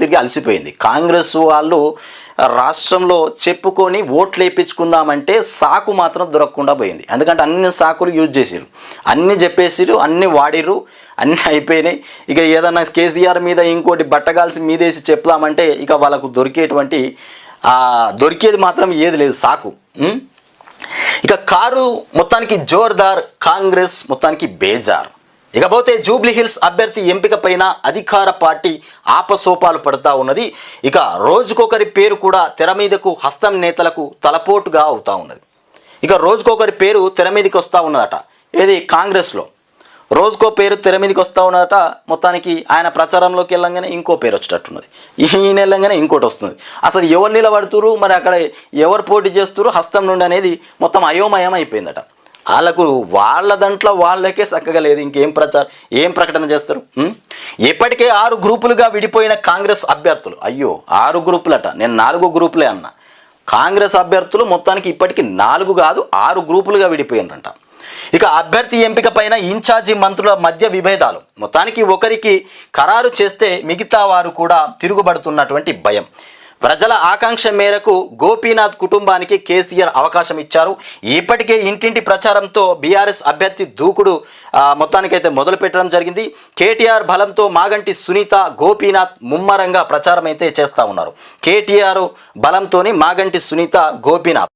తిరిగి అలసిపోయింది. కాంగ్రెస్ వాళ్ళు రాష్ట్రంలో చెప్పుకొని ఓట్లు వేయించుకుందామంటే సాకు మాత్రం దొరకకుండా పోయింది. ఎందుకంటే అన్ని సాకులు యూజ్ చేసిరు అన్ని చెప్పేసిరు అన్ని వాడిరు అన్నీ అయిపోయినాయి. ఇక ఏదన్నా కేసీఆర్ మీద ఇంకోటి బట్టగాల్సి మీదేసి చెప్దామంటే ఇక వాళ్ళకు దొరికేటువంటి దొరికేది మాత్రం ఏది లేదు సాకు. ఇక కారు మొత్తానికి జోర్దార్ కాంగ్రెస్ మొత్తానికి బేజార్. ఇకపోతే జూబ్లీ హిల్స్ అభ్యర్థి ఎంపిక పైన అధికార పార్టీ ఆపసోపాలు పడుతూ ఉన్నది. ఇక రోజుకొకరి పేరు కూడా తెర మీదకు హస్తం నేతలకు తలపోటుగా అవుతా ఉన్నది. ఇక రోజుకొకరి పేరు తెర మీదకి వస్తూ ఉన్నదట. ఏది? కాంగ్రెస్లో. రోజుకో పేరు తెర మీదకి వస్తూ ఉన్నదట. మొత్తానికి ఆయన ప్రచారంలోకి వెళ్ళంగానే ఇంకో పేరు వచ్చేటట్టున్నది. ఈయన వెళ్ళంగానే ఇంకోటి వస్తుంది. అసలు ఎవరు నిలబడుతురు మరి అక్కడ ఎవరు పోటీ చేస్తురు హస్తం నుండి అనేది మొత్తం అయోమయం అయిపోయిందట. వాళ్ళకు వాళ్ళ దాంట్లో వాళ్ళకే చక్కగా లేదు ఇంకేం ప్రచారం ఏం ప్రకటన చేస్తారు? ఇప్పటికే ఆరు గ్రూపులుగా విడిపోయిన కాంగ్రెస్ అభ్యర్థులు. అయ్యో ఆరు గ్రూపులట. నేను నాలుగు గ్రూపులే అన్నా. కాంగ్రెస్ అభ్యర్థులు మొత్తానికి ఇప్పటికి నాలుగు కాదు ఆరు గ్రూపులుగా విడిపోయినరంట. ఇక అభ్యర్థి ఎంపిక పైన ఇన్ఛార్జి మంత్రుల మధ్య విభేదాలు. మొత్తానికి ఒకరికి ఖరారు చేస్తే మిగతా వారు కూడా తిరుగుబడుతున్నటువంటి భయం. ప్రజల ఆకాంక్ష మేరకు గోపీనాథ్ కుటుంబానికి కేసీఆర్ అవకాశం ఇచ్చారు. ఇప్పటికే ఇంటింటి ప్రచారంతో బీఆర్ఎస్ అభ్యర్థి దూకుడు మొత్తానికైతే మొదలు పెట్టడం జరిగింది. కేటీఆర్ బలంతో మాగంటి సునీత గోపీనాథ్ ముమ్మరంగా ప్రచారం అయితే చేస్తూ ఉన్నారు. కేటీఆర్ బలంతోని మాగంటి సునీత గోపీనాథ్